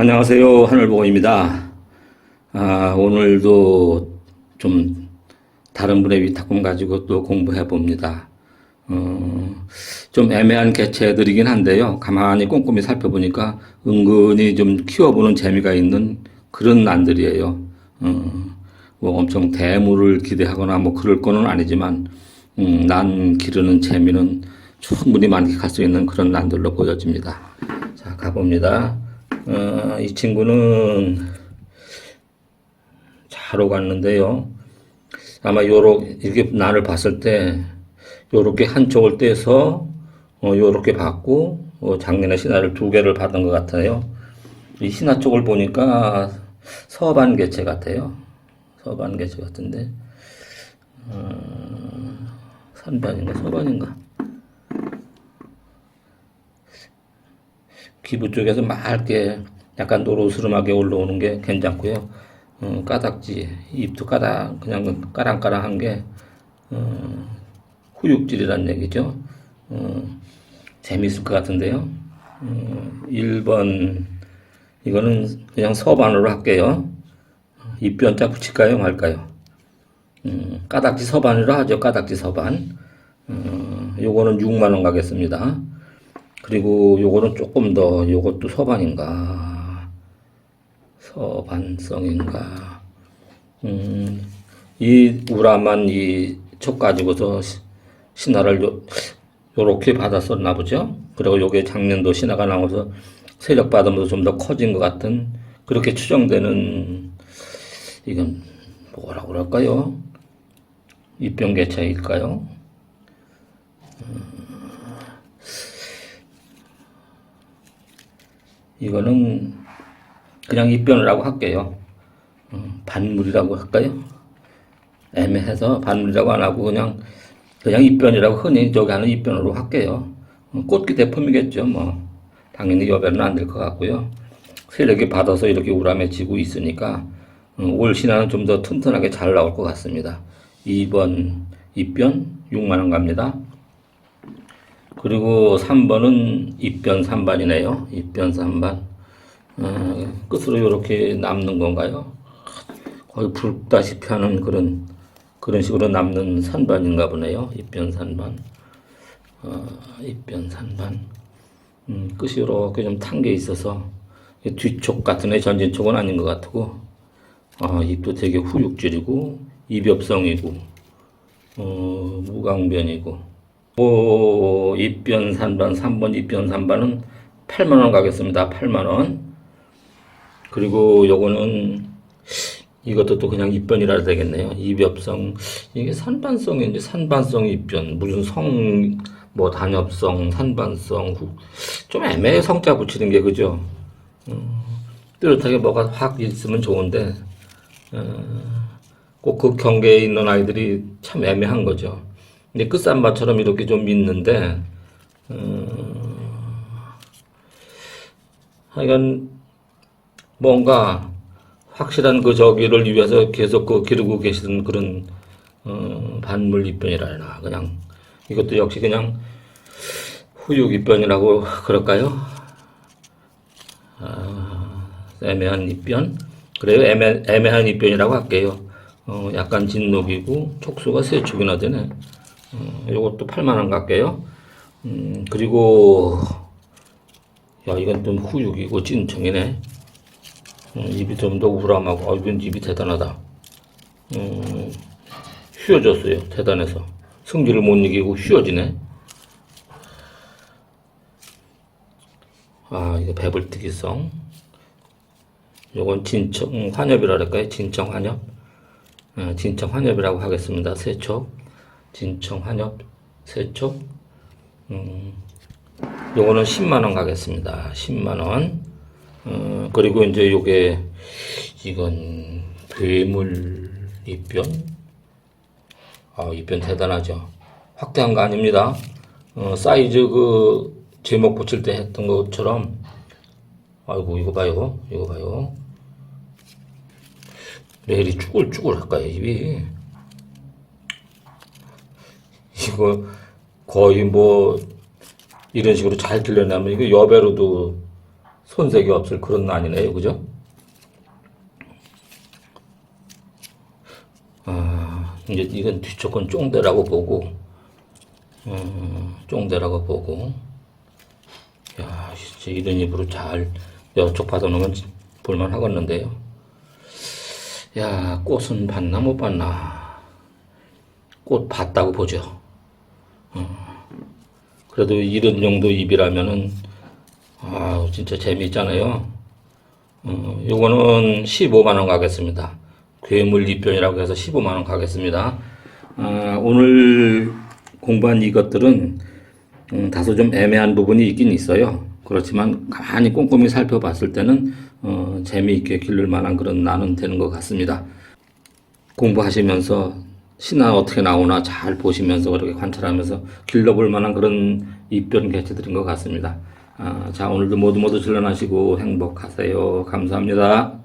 안녕하세요. 하늘보고입니다. 아, 오늘도 좀 다른 분의 위탁금 가지고 또 공부해 봅니다. 어, 좀 애매한 개체들이긴 한데요. 가만히 꼼꼼히 살펴보니까 은근히 좀 키워보는 재미가 있는 그런 난들이에요. 어, 뭐 엄청 대물을 기대하거나 뭐 그럴 거는 아니지만, 음, 난 기르는 재미는 충분히 만끽할 수 있는 그런 난들로 보여집니다. 자, 가봅니다. 어, 이 친구는 잘 오갔는데요. 아마 요렇게 이렇게 난을 봤을 때 요렇게 한쪽을 떼서 어, 요렇게 받고 어, 작년에 신화를 두 개를 받은 것 같아요. 이 신화 쪽을 보니까 서반 개체 같아요. 서반 개체 같은데 어, 선반인가 서반인가 기부 쪽에서 맑게 약간 노르스름하게 올라오는 게 괜찮고요. 어, 까닥지 입도 까닥 그냥 까랑까랑한 게 어, 후육질이란 얘기죠. 어, 재미있을 것 같은데요. 어, 1번 이거는 그냥 서반으로 할게요. 입변자 붙일까요 말까요? 음, 까닥지 서반이라 하죠. 까닥지 서반. 어, 요거는 6만 원 가겠습니다. 그리고 요거는 조금 더 요것도 서반인가? 서반성인가? 음, 이 우라만 이촉 가지고서 시- 신화를 요, 요렇게 받았었나 보죠? 그리고 요게 작년도 신화가 나와서 세력 받으면서 좀 더 커진 것 같은 그렇게 추정되는 이건 뭐라고 그럴까요? 입병계 차이일까요 이거는 그냥 입변이라고 할게요. 어, 반물이라고 할까요? 애매해서 반물이라고 안 하고 그냥 그냥 입변이라고 흔히 저기 하는 입변으로 할게요. 어, 꽃기 대품이겠죠. 뭐 당연히 여배는 안 될 것 같고요. 세력이 받아서 이렇게 우람해지고 있으니까 어, 올 신화는 좀 더 튼튼하게 잘 나올 것 같습니다. 2번 입변 6만 원 갑니다. 그리고 3번은 입변 3반이네요. 입변 3반. 어, 끝으로 이렇게 남는 건가요? 거의 붉다시피 하는 그런, 그런 식으로 남는 산반인가 보네요. 입변 산반. 어, 입변 산반. 음, 끝이 이렇게 좀 탄 게 있어서, 이 뒤쪽 같은 애 전진 쪽은 아닌 것 같고, 아, 입도 되게 후육질이고, 입엽성이고, 어, 무강변이고, 오, 입변 산반, 3번 입변 산반은 8만원 가겠습니다. 8만원. 그리고 요거는 이것도 또 그냥 입변이라 되겠네요. 입엽성. 이게 산반성인지 산반성 입변. 무슨 성, 뭐 단엽성, 산반성. 후- 좀 애매해 성자 붙이는 게 그죠? 음, 뚜렷하게 뭐가 확 있으면 좋은데, 꼭그 경계에 있는 아이들이 참 애매한 거죠. 근데 끝산바처럼 이렇게 좀 있는데, 어, 하여간 뭔가 확실한 그 저기를 위해서 계속 그 기르고 계시던 그런 어, 반물 입변이라나 그냥 이것도 역시 그냥 후육 입변이라고 그럴까요? 아, 애매한 입변 그래요 애매, 애매한 입변이라고 할게요. 어, 약간 진녹이고 촉수가 세 촉이나 되네. 어, 요것도 8만 원 갈게요. 음, 그리고 야 이건 좀 후육이고 찐청이네. 어, 입이 좀 더 우람하고 아 이건 입이 대단하다. 음, 휘어졌어요. 대단해서 승기를 못 이기고 휘어지네. 아 이거 배불뜨기성. 요건 진청 음, 환엽이라 그럴까요? 진청 환엽. 어, 진청 환엽이라고 하겠습니다. 세촉. 진청 환엽 세촉. 음, 요거는 10만원 가겠습니다. 10만원. 어, 그리고 이제 요게, 이건 괴물 입변. 아, 입변 대단하죠. 확대한 거 아닙니다. 어, 사이즈 그 제목 붙일 때 했던 것처럼, 아이고, 이거 봐요. 이거 봐요. 레일이 쭈글쭈글 할까요, 입이? 이거 거의 뭐 이런 식으로 잘 들려나면 이거 여배로도 손색이 없을 그런 난이네요. 그죠? 아, 이제 이건 뒤쪽은 쫑대라고 보고, 음, 쫑대라고 보고, 야, 진짜 이런 입으로 잘 여러 쪽 받아놓으면 볼만 하겠는데요. 야, 꽃은 봤나 못 봤나? 꽃 봤다고 보죠. 어, 그래도 이런 정도 입이라면은, 아, 진짜 재미있잖아요. 어, 요거는 15만원 가겠습니다. 괴물 입변이라고 해서 15만원 가겠습니다. 아, 오늘 공부한 이것들은 음, 다소 좀 애매한 부분이 있긴 있어요. 그렇지만 가만히 꼼꼼히 살펴봤을 때는 어, 재미있게 기를 만한 그런 나는 되는 것 같습니다. 공부하시면서 신화 어떻게 나오나 잘 보시면서 그렇게 관찰하면서 길러볼 만한 그런 입변 개체들인 것 같습니다. 아, 자 오늘도 모두 모두 질러나시고 행복하세요. 감사합니다.